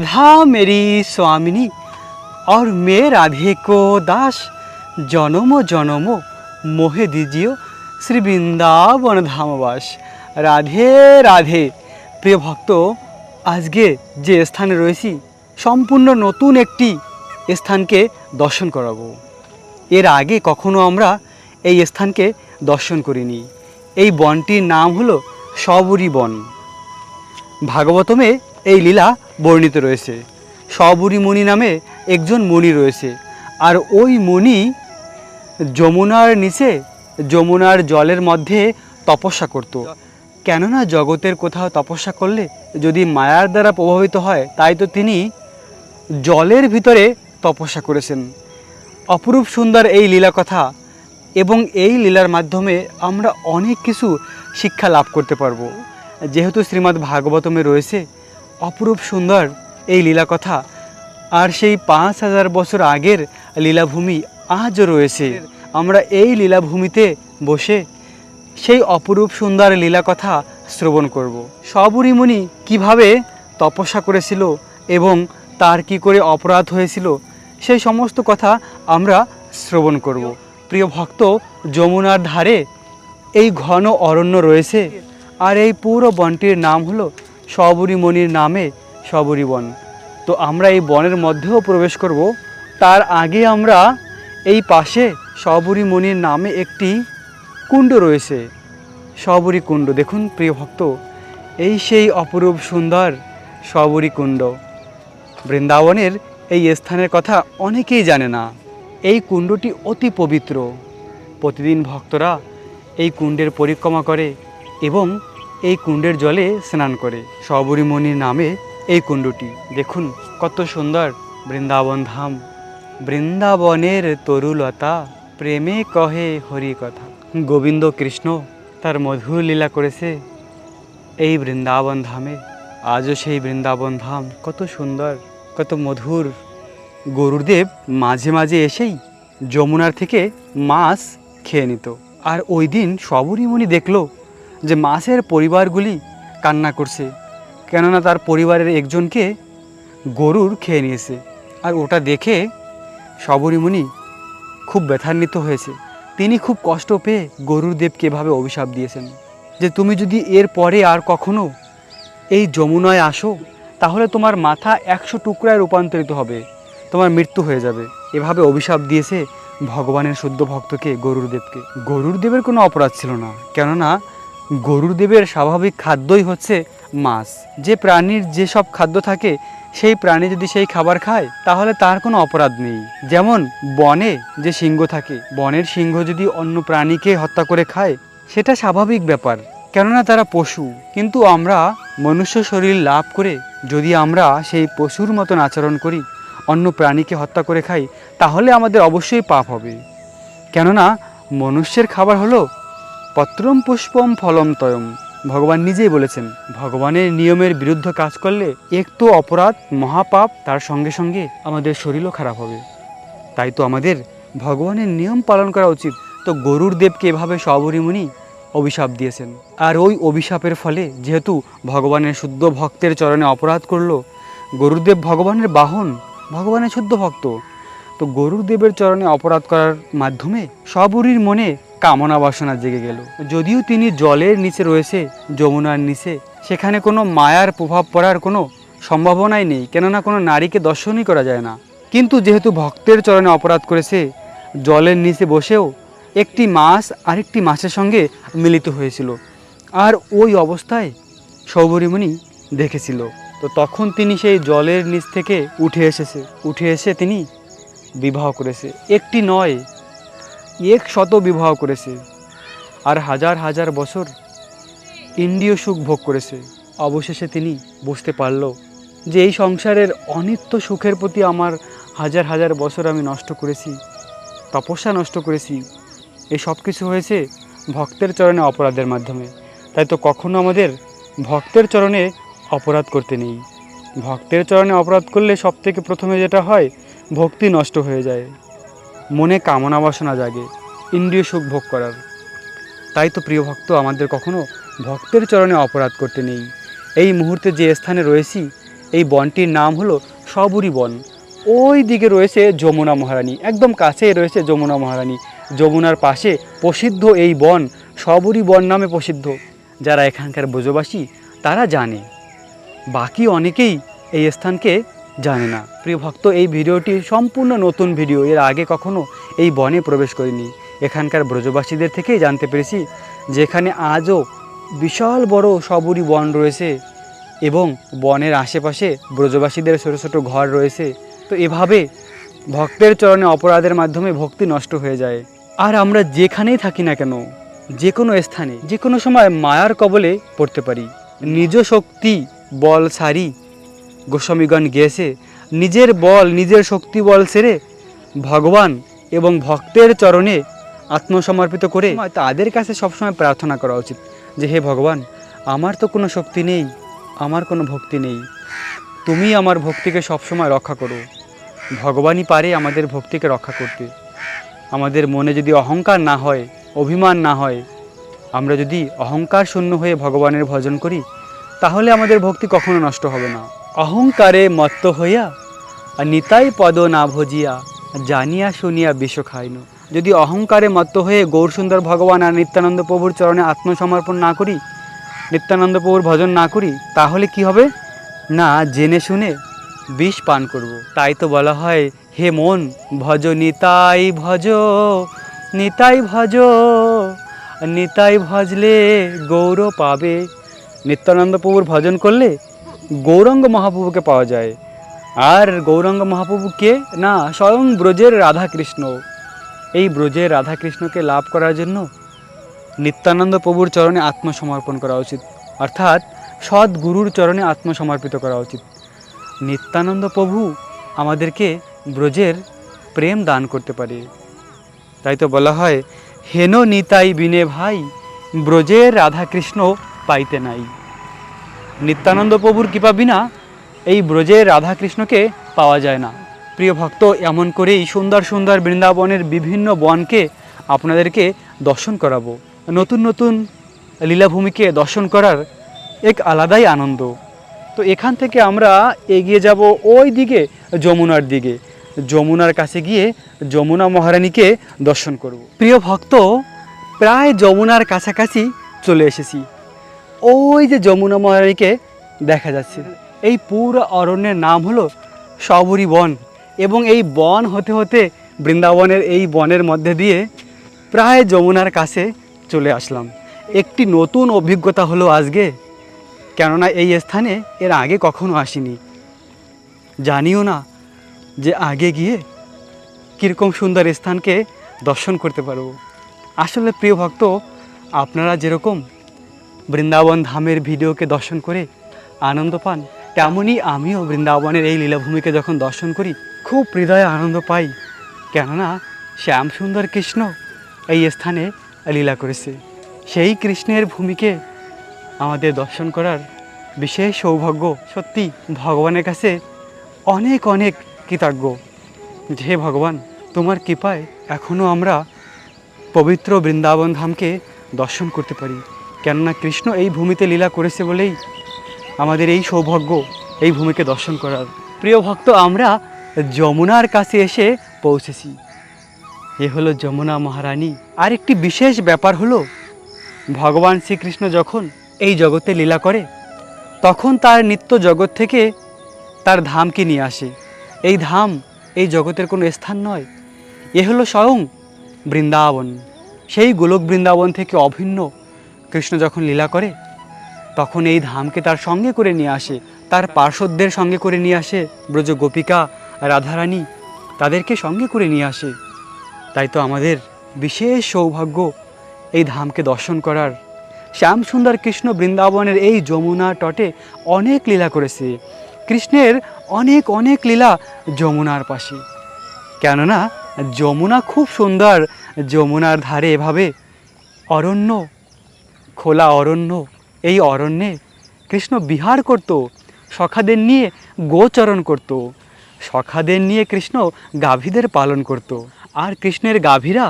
राधा मेरी स्वामिनी और मैं राधे को दास জনম জনম মোহে দিজিও শ্রী বৃন্দাবন ধামবাস রাধে রাধে প্রিয় ভক্ত আজকে যে স্থানে রয়েছি সম্পূর্ণ নতুন একটি স্থানকে দর্শন করাবো এর আগে কখনো আমরা এই স্থানকে দর্শন করিনি এই বনটির নাম হলো সবরী বন ভাগবতমে এই লীলা বর্ণিত রয়েছে। সবরী নামে একজন মুনি রয়েছে। আর ওই মুনি যমুনার নিচে যমুনার জলের মধ্যে তপস্যা করত। কেননা জগতের কোথাও তপস্যা করলে যদি মায়ার দ্বারা প্রভাবিত হয়, তাই তো তিনি জলের ভিতরে তপস্যা করেছেন। অপরূপ সুন্দর এই লীলা কথা এবং এই লীলার মাধ্যমে আমরা অনেক কিছু শিক্ষা লাভ করতে পারব। যেহেতু শ্রীমদ্ ভাগবতমে রয়েছে অপরূপ সুন্দর এই লীলা কথা। আর সেই পাঁচ হাজার বছর আগের লীলাভূমি আজও রয়েছে। আমরা এই লীলাভূমিতে বসে সেই অপরূপ সুন্দর লীলা কথা শ্রবণ করব। সবরী মুনি কীভাবে তপস্যা করেছিল এবং তার কি করে অপরাধ হয়েছিল, সেই সমস্ত কথা আমরা শ্রবণ করব। প্রিয় ভক্ত, যমুনার ধারে এই ঘন অরণ্য রয়েছে। আর এই পুরো বনটির নাম হলো সবরী মণির নামে সবরী বন তো আমরা এই বনের মধ্যেও প্রবেশ করব। তার আগে আমরা এই পাশে সবরী মণির নামে একটি কুণ্ড রয়েছে। সবরী কুণ্ড। দেখুন, প্রিয় ভক্ত, এই সেই অপরূপ সুন্দর সবরী কুণ্ড। বৃন্দাবনের এই স্থানের কথা অনেকেই জানে না। এই কুণ্ডটি অতি পবিত্র। প্রতিদিন ভক্তরা এই কুণ্ডের পরিক্রমা করে এবং এই কুণ্ডের জলে স্নান করে। সবরীমণির নামে এই কুণ্ডটি। দেখুন কত সুন্দর। বৃন্দাবন ধাম। বৃন্দাবনের তরুলতা, প্রেমে কহে হরি কথা গোবিন্দ কৃষ্ণ তার মধুর লীলা করেছে এই বৃন্দাবন ধামে। আজও সেই বৃন্দাবন ধাম কত সুন্দর, কত মধুর। গরুরদেব মাঝে মাঝে এসেই যমুনার থেকে মাছ খেয়ে নিত। আর ওই দিন সবরীমণি দেখল যে মাছের পরিবারগুলি কান্না করছে, কেননা তার পরিবারের একজনকে গরুর খেয়ে নিয়েছে। আর ওটা দেখে সবরীমণি খুব ব্যথান্বিত হয়েছে। তিনি খুব কষ্ট পেয়ে গরুর দেবকে এভাবে অভিশাপ দিয়েছেন যে, তুমি যদি এর পরে আর কখনো এই যমুনায় আসো, তাহলে তোমার মাথা একশো টুকরায় রূপান্তরিত হবে। তোমার মৃত্যু হয়ে যাবে। এভাবে অভিশাপ দিয়েছে ভগবানের শুদ্ধ ভক্তকে, গরুর দেবকে। গরুর দেবের কোনো অপরাধ ছিল না। কেননা গরুর দেবের স্বাভাবিক খাদ্যই হচ্ছে মাছ। যে প্রাণীর যেসব খাদ্য থাকে, সেই প্রাণী যদি সেই খাবার খায়, তাহলে তার কোনো অপরাধ নেই। যেমন বনে যে সিংহ থাকে, বনের সিংহ যদি অন্য প্রাণীকে হত্যা করে খায়, সেটা স্বাভাবিক ব্যাপার। কেননা তারা পশু। কিন্তু আমরা মনুষ্য শরীর লাভ করে যদি আমরা সেই পশুর মতন আচরণ করি, অন্য প্রাণীকে হত্যা করে খাই, তাহলে আমাদের অবশ্যই পাপ হবে। কেননা মনুষ্যের খাবার হলো পত্রম পুষ্পম ফলম তয়ম। ভগবান নিজেই বলেছেন, ভগবানের নিয়মের বিরুদ্ধ কাজ করলে একটু অপরাধ, মহাপাপ, তার সঙ্গে সঙ্গে আমাদের শরীরও খারাপ হবে। তাই তো আমাদের ভগবানের নিয়ম পালন করা উচিত। তো গরুর দেবকে এভাবে সবরীমণি অভিশাপ দিয়েছেন। আর ওই অভিশাপের ফলে যেহেতু ভগবানের শুদ্ধ ভক্তের চরণে অপরাধ করল, গরুদেব ভগবানের বাহন, ভগবানের শুদ্ধ ভক্ত, তো গরুর দেবের চরণে অপরাধ করার মাধ্যমে সবরীর মনে কামনা বাসনা জেগে গেল। যদিও তিনি জলের নিচে রয়েছে, যমুনার নিচে, সেখানে কোনো মায়ার প্রভাব পড়ার কোনো সম্ভাবনাই নেই, কেননা কোনো নারীকে দর্শনই করা যায় না। কিন্তু যেহেতু ভক্তের চরণে অপরাধ করেছে, জলের নিচে বসেও একটি মাছ আরেকটি মাছের সঙ্গে মিলিত হয়েছিল। আর ওই অবস্থায় সৌবরীমণি দেখেছিল। তো তখন তিনি সেই জলের নিচ থেকে উঠে এসেছে, উঠে এসে তিনি বিবাহ করেছে। একটি নয় এক শত বিবাহ করেছে আর হাজার হাজার বছর ইন্দ্রিয় সুখ ভোগ করেছে। অবশেষে তিনি বুঝতে পারল যে এই সংসারের অনিত্য সুখের প্রতি আমার হাজার হাজার বছর আমি নষ্ট করেছি, তপস্যা নষ্ট করেছি। এই সব কিছু হয়েছে ভক্তের চরণে অপরাধের মাধ্যমে। তাই তো কখনো আমাদের ভক্তের চরণে অপরাধ করতে নেই। ভক্তের চরণে অপরাধ করলে সব থেকে প্রথমে যেটা হয়, ভক্তি নষ্ট হয়ে যায়। মনে কামনা বাসনা জাগে, ইন্দ্রিয় সুখ ভোগ করার। তাই তো প্রিয় ভক্ত, আমাদের কখনো ভক্তের চরণে অপরাধ করতে নেই। এই মুহূর্তে যে স্থানে রয়েছি, এই বনটির নাম হলো সবুরি বন। ওই দিকে রয়েছে যমুনা মহারানী, একদম কাছেই রয়েছে যমুনা মহারানী। যমুনার পাশে প্রসিদ্ধ এই বন সবুরি বন নামে প্রসিদ্ধ। যারা এখানকার ব্রজবাসী, তারা জানে। বাকি অনেকেই এই স্থানকে জানে না। প্রিয় ভক্ত, এই ভিডিওটি সম্পূর্ণ নতুন ভিডিও। এর আগে কখনো এই বনে প্রবেশ করিনি। এখানকার ব্রজবাসীদের থেকেই জানতে পেরেছি যেখানে আজও বিশাল বড় সবুরি বন রয়েছে এবং বনের আশেপাশে ব্রজবাসীদের ছোটো ছোটো ঘর রয়েছে। তো এভাবে ভক্তের চরণে অপরাধের মাধ্যমে ভক্তি নষ্ট হয়ে যায়। আর আমরা যেখানেই থাকি না কেন যে কোনো স্থানে যে কোনো সময় মায়ার কবলে পড়তে পারি। নিজ শক্তি, বল সারি গোস্বামীগণ গিয়েছে, নিজের বল, নিজের শক্তি বল সেরে ভগবান এবং ভক্তের চরণে আত্মসমর্পিত করে তাদের কাছে সবসময় প্রার্থনা করা উচিত যে, হে ভগবান, আমার তো কোনো শক্তি নেই, আমার কোনো ভক্তি নেই। তুমি আমার ভক্তিকে সবসময় রক্ষা করো। ভগবানই পারে আমাদের ভক্তিকে রক্ষা করতে। আমাদের মনে যদি অহংকার না হয়, অভিমান না হয়, আমরা যদি অহংকার শূন্য হয়ে ভগবানের ভজন করি, তাহলে আমাদের ভক্তি কখনো নষ্ট হবে না। অহংকারে মত্ত হইয়া নিতাই পদ না ভজিয়া জানিয়া শুনিয়া বিষ খাইন। যদি অহংকারে মত্ত হয়ে গৌরসুন্দর ভগবান আর নিত্যানন্দ প্রভুর চরণে আত্মসমর্পণ না করি, নিত্যানন্দ প্রভুর ভজন না করি, তাহলে কি হবে? না, জেনে শুনে বিষ পান করব। তাই তো বলা হয়, হে মন, ভজ নিতাই ভজ নিতাই ভজ, নিতাই ভজলে গৌর পাবে। নিত্যানন্দ প্রভুর ভজন করলে গৌরাঙ্গ মহাপ্রভুকে পাওয়া যায়। আর গৌরাঙ্গ মহাপ্রভু কে? না, স্বয়ং ব্রজের রাধাকৃষ্ণ। এই ব্রজের রাধাকৃষ্ণকে লাভ করার জন্য নিত্যানন্দ প্রভুর চরণে আত্মসমর্পণ করা উচিত। অর্থাৎ সৎ গুরুর চরণে আত্মসমর্পিত করা উচিত। নিত্যানন্দ প্রভু আমাদেরকে ব্রজের প্রেম দান করতে পারে। তাই তো বলা হয়, হেন নিতাই বিনে ভাই, ব্রজের রাধাকৃষ্ণ পাইতে নাই। নিত্যানন্দ প্রভুর কৃপা বিনা এই ব্রজের রাধাকৃষ্ণকে পাওয়া যায় না। প্রিয় ভক্ত, এমন করেই সুন্দর সুন্দর বৃন্দাবনের বিভিন্ন বনকে আপনাদেরকে দর্শন করাবো। নতুন নতুন লীলাভূমিকে দর্শন করার এক আলাদাই আনন্দ। তো এখান থেকে আমরা এগিয়ে যাব ওই দিকে, যমুনার দিকে। যমুনার কাছে গিয়ে যমুনা মহারানীকে দর্শন করব। প্রিয় ভক্ত, প্রায় যমুনার কাছাকাছি চলে এসেছি। ওই যে যমুনা মহারানীকে দেখা যাচ্ছে। এই পুরো অরণ্যের নাম হলো সবরি বন এবং এই বন হতে হতে বৃন্দাবনের এই বনের মধ্যে দিয়ে প্রায় যমুনার কাছে চলে আসলাম। একটি নতুন অভিজ্ঞতা হলো আজকে, কেননা এই স্থানে এর আগে কখনো আসিনি। জানিও না যে আগে গিয়ে কীরকম সুন্দর স্থানকে দর্শন করতে পারব। আসলে প্রিয় ভক্ত, আপনারা যেরকম বৃন্দাবন ধামের ভিডিওকে দর্শন করে আনন্দ পান। তেমনই আমিও বৃন্দাবনের এই লীলাভূমিকে যখন দর্শন করি, খুব হৃদয়ে আনন্দ পাই। কেননা, শ্যাম সুন্দর কৃষ্ণ এই স্থানে লীলা করেছে। সেই কৃষ্ণের ভূমিকে আমাদের দর্শন করার বিশেষ সৌভাগ্য সত্যি ভগবানের কাছে অনেক অনেক কৃতজ্ঞ। যে ভগবান, তোমার কৃপায় এখনও আমরা পবিত্র বৃন্দাবন ধামকে দর্শন করতে পারি। কেননা কৃষ্ণ এই ভূমিতে লীলা করেছে বলেই আমাদের এই সৌভাগ্য এই ভূমিকে দর্শন করার। প্রিয় ভক্ত, আমরা যমুনার কাছে এসে পৌঁছেছি। এ হলো যমুনা মহারানী। আর একটি বিশেষ ব্যাপার হলো, ভগবান শ্রীকৃষ্ণ যখন এই জগতে লীলা করে, তখন তার নিত্য জগৎ থেকে তার ধামকে নিয়ে আসে। এই ধাম এই জগতের কোনো স্থান নয়। এ হলো স্বয়ং বৃন্দাবন। সেই গোলক বৃন্দাবন থেকে অভিন্ন কৃষ্ণ যখন লীলা করে, তখন এই ধামকে তার সঙ্গে করে নিয়ে আসে, তার পার্শ্বদের সঙ্গে করে নিয়ে আসে, ব্রজ গোপিকা, রাধারানী তাদেরকে সঙ্গে করে নিয়ে আসে। তাই তো আমাদের বিশেষ সৌভাগ্য এই ধামকে দর্শন করার। শ্যাম সুন্দর কৃষ্ণ বৃন্দাবনের এই যমুনা তটে অনেক লীলা করেছে। কৃষ্ণের অনেক অনেক লীলা যমুনার পাশে। কেননা, যমুনা খুব সুন্দর, যমুনার ধারে এভাবে অরণ্য খোলা অরণ্য। এই অরণ্যে কৃষ্ণ বিহার করত, সখাদের নিয়ে গোচরণ করত। সখাদের নিয়ে কৃষ্ণ গাভীদের পালন করত। আর কৃষ্ণের গাভীরা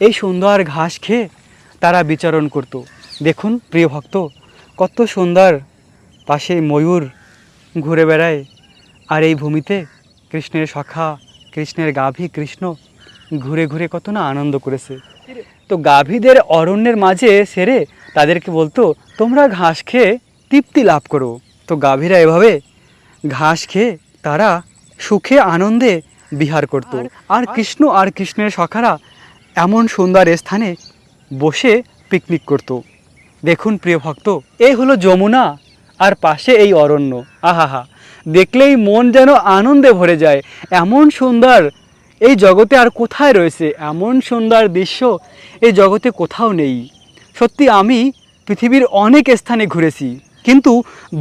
এই সুন্দর ঘাস খেয়ে তারা বিচরণ করত। দেখুন, প্রিয় ভক্ত, কত সুন্দর পাশে ময়ূর ঘুরে বেড়ায়। আর এই ভূমিতে কৃষ্ণের সখা, কৃষ্ণের গাভী কৃষ্ণ ঘুরে ঘুরে কত না আনন্দ করেছে। তো গাভীদের অরণ্যের মাঝে সেরে তাদেরকে বলতো তোমরা ঘাস খেয়ে তৃপ্তি লাভ করো। তো গাভীরা এভাবে ঘাস খেয়ে তারা সুখে আনন্দে বিহার করত। আর কৃষ্ণ আর কৃষ্ণের সখারা এমন সুন্দর স্থানে বসে পিকনিক করত। দেখুন প্রিয় ভক্ত এই হলো যমুনা আর পাশে এই অরণ্য। আহাহা দেখলেই মন যেন আনন্দে ভরে যায়। এমন সুন্দর এই জগতে আর কোথায় রয়েছে? এমন সুন্দর দৃশ্য এই জগতে কোথাও নেই। সত্যি আমি পৃথিবীর অনেক স্থানে ঘুরেছি, কিন্তু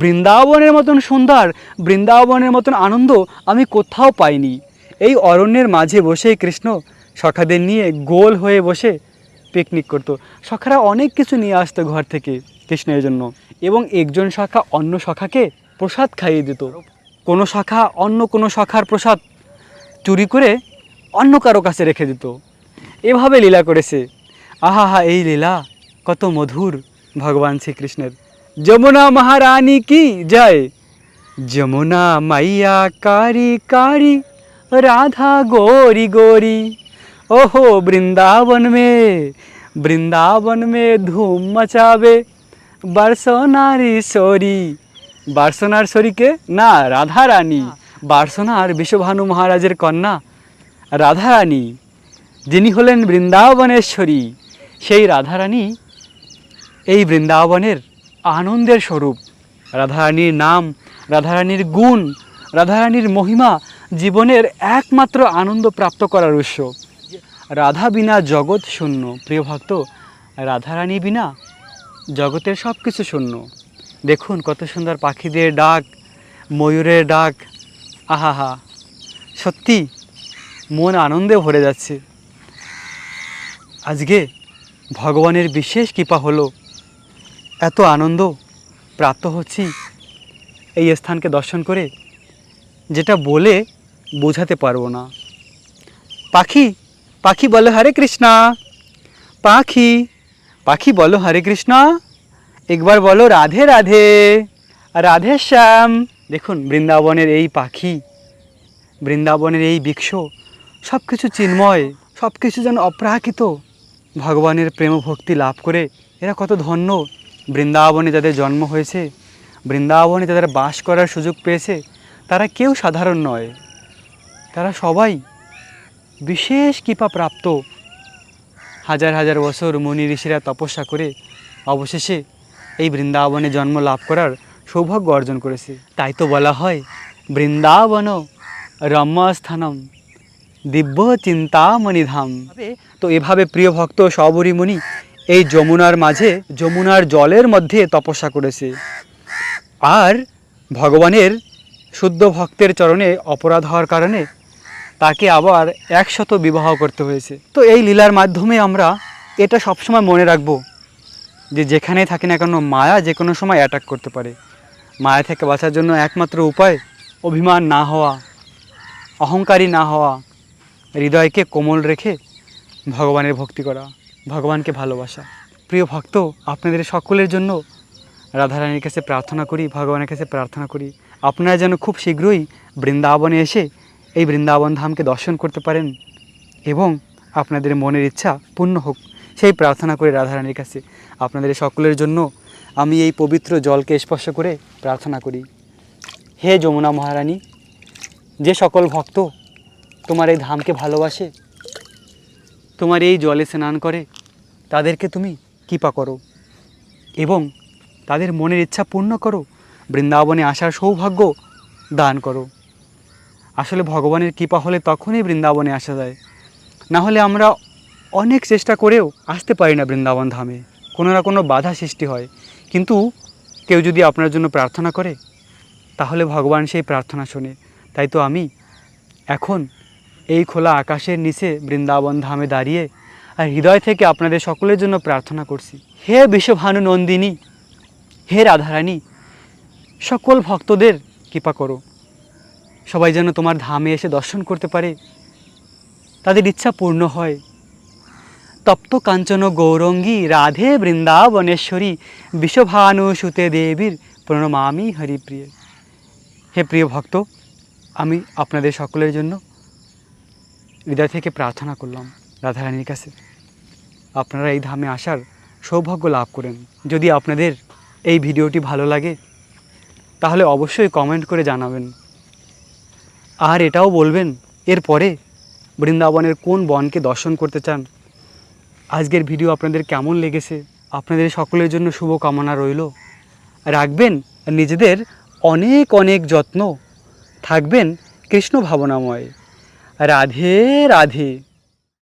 বৃন্দাবনের মতন সুন্দর, বৃন্দাবনের মতন আনন্দ আমি কোথাও পাইনি। এই অরণ্যের মাঝে বসে কৃষ্ণ সখাদের নিয়ে গোল হয়ে বসে পিকনিক করতো। সখারা অনেক কিছু নিয়ে আসতো ঘর থেকে কৃষ্ণের জন্য এবং একজন শাখা অন্য শাখাকে প্রসাদ খাইয়ে দিত। কোনো শাখা অন্য কোনো শাখার প্রসাদ চুরি করে অন্য কারও কাছে রেখে দিত। এভাবে লীলা করেছে। আহা হা এই লীলা কত মধুর ভগবান শ্রীকৃষ্ণের। যমুনা মহারানী কি জয়? যমুনা মাইয়া কারি কারি, রাধা গোরি গোরি। ওহো বৃন্দাবন মে বৃন্দাবন মে ধুম মচাবে। বার্সনারি সরি। বার্সনার সরিকে না রাধা রানী বার্সনার বিশ্বভানু মহারাজের কন্যা, রাধারানী। যিনি হলেন বৃন্দাবনেশ্বরী। সেই রাধারানী এই বৃন্দাবনের আনন্দের স্বরূপ। রাধারানীর নাম, রাধারানীর গুণ, রাধারানীর মহিমা জীবনের একমাত্র আনন্দ প্রাপ্ত করার উৎস। রাধা বিনা জগৎ শূন্য। প্রিয় ভক্ত, রাধারানী বিনা জগতের সব কিছু শূন্য। দেখুন কত সুন্দর পাখিদের ডাক, ময়ূরের ডাক। আহাহা, সত্যি মন আনন্দে ভরে যাচ্ছে। আজকে ভগবানের বিশেষ কৃপা হলো এত আনন্দ প্রাপ্ত হচ্ছি এই স্থানকে দর্শন করে, যেটা বলে বোঝাতে পারব না। পাখি পাখি বলো হরে কৃষ্ণা। পাখি পাখি বলো হরে কৃষ্ণা। একবার বলো রাধে রাধে রাধে শ্যাম। দেখুন, বৃন্দাবনের এই পাখি, বৃন্দাবনের এই বৃক্ষ সব কিছু চিন্ময় সব কিছু যেন অপ্রাকৃত। ভগবানের প্রেম ভক্তি লাভ করে এরা কত ধন্য। বৃন্দাবনে যাদের জন্ম হয়েছে, বৃন্দাবনে যাদের বাস করার সুযোগ পেয়েছে, তারা কেউ সাধারণ নয়। তারা সবাই বিশেষ কৃপা প্রাপ্ত। হাজার হাজার বছর মুনি ঋষিরা তপস্যা করে অবশেষে এই বৃন্দাবনে জন্ম লাভ করার সৌভাগ্য অর্জন করেছে। তাই তো বলা হয় বৃন্দাবন রম্যস্থানম দিব্য চিন্তামণি ধাম তো এভাবে প্রিয় ভক্ত সবরী মুনি এই যমুনার মাঝে যমুনার জলের মধ্যে তপস্যা করেছে। আর ভগবানের শুদ্ধ ভক্তের চরণে অপরাধ হওয়ার কারণে তাকে আবার একশত বিবাহ করতে হয়েছে। তো এই লীলার মাধ্যমে আমরা এটা সবসময় মনে রাখব যে যেখানেই থাকি না কেন মায়া যে কোনো সময় অ্যাটাক করতে পারে। মায়া থেকে বাঁচার জন্য একমাত্র উপায় অভিমান না হওয়া, অহংকারী না হওয়া, হৃদয়কে কোমল রেখে ভগবানের ভক্তি করা। ভগবানকে ভালোবাসা। প্রিয় ভক্ত, আপনাদের সকলের জন্য রাধারানীর কাছে প্রার্থনা করি, ভগবানের কাছে প্রার্থনা করি। আপনারা যেন খুব শীঘ্রই বৃন্দাবনে এসে এই বৃন্দাবন ধামকে দর্শন করতে পারেন এবং আপনাদের মনের ইচ্ছা পূর্ণ হোক, সেই প্রার্থনা করে রাধারানীর কাছে। আপনাদের সকলের জন্য আমি এই পবিত্র জলকে স্পর্শ করে প্রার্থনা করি। হে যমুনা মহারানী, যে সকল ভক্ত তোমার এই ধামকে ভালোবাসে, তোমার এই জলে স্নান করে তাদেরকে তুমি কৃপা করো এবং তাদের মনের ইচ্ছা পূর্ণ করো, বৃন্দাবনে আসার সৌভাগ্য দান করো। আসলে ভগবানের কৃপা হলে তখনই বৃন্দাবনে আসা যায়। না হলে আমরা অনেক চেষ্টা করেও আসতে পারি না বৃন্দাবন ধামে। কোনো না কোনো বাধা সৃষ্টি হয়। কিন্তু কেউ যদি আপনার জন্য প্রার্থনা করে, তাহলে ভগবান সেই প্রার্থনা শোনে। তাই তো আমি এখন এই খোলা আকাশের নিচে বৃন্দাবন ধামে দাঁড়িয়ে আর হৃদয় থেকে আপনাদের সকলের জন্য প্রার্থনা করছি। হে বিশ্বভানু নন্দিনী, হে রাধারানী, সকল ভক্তদের কৃপা করো। সবাই যেন তোমার ধামে এসে দর্শন করতে পারে, তাদের ইচ্ছা পূর্ণ হয়। তপ্ত কাঞ্চন গৌরঙ্গী, রাধে বৃন্দাবনেশ্বরী, বিশ্বভানু সুতে দেবীর প্রণমামি হরিপ্রিয়। হে প্রিয় ভক্ত, আমি আপনাদের সকলের জন্য হৃদয় থেকে প্রার্থনা করলাম। রাধারানীর কাছে। আপনারা এই ধামে আসার সৌভাগ্য লাভ করেন। যদি আপনাদের এই ভিডিওটি ভালো লাগে, তাহলে অবশ্যই কমেন্ট করে জানাবেন। আর এটাও বলবেন, এরপরে বৃন্দাবনের কোন বনকে দর্শন করতে চান? আজকের ভিডিও আপনাদের কেমন লেগেছে? আপনাদের সকলের জন্য শুভ কামনা রইল। রাখবেন নিজেদের অনেক অনেক যত্ন। থাকবেন কৃষ্ণ ভাবনাময়। রাধে রাধে।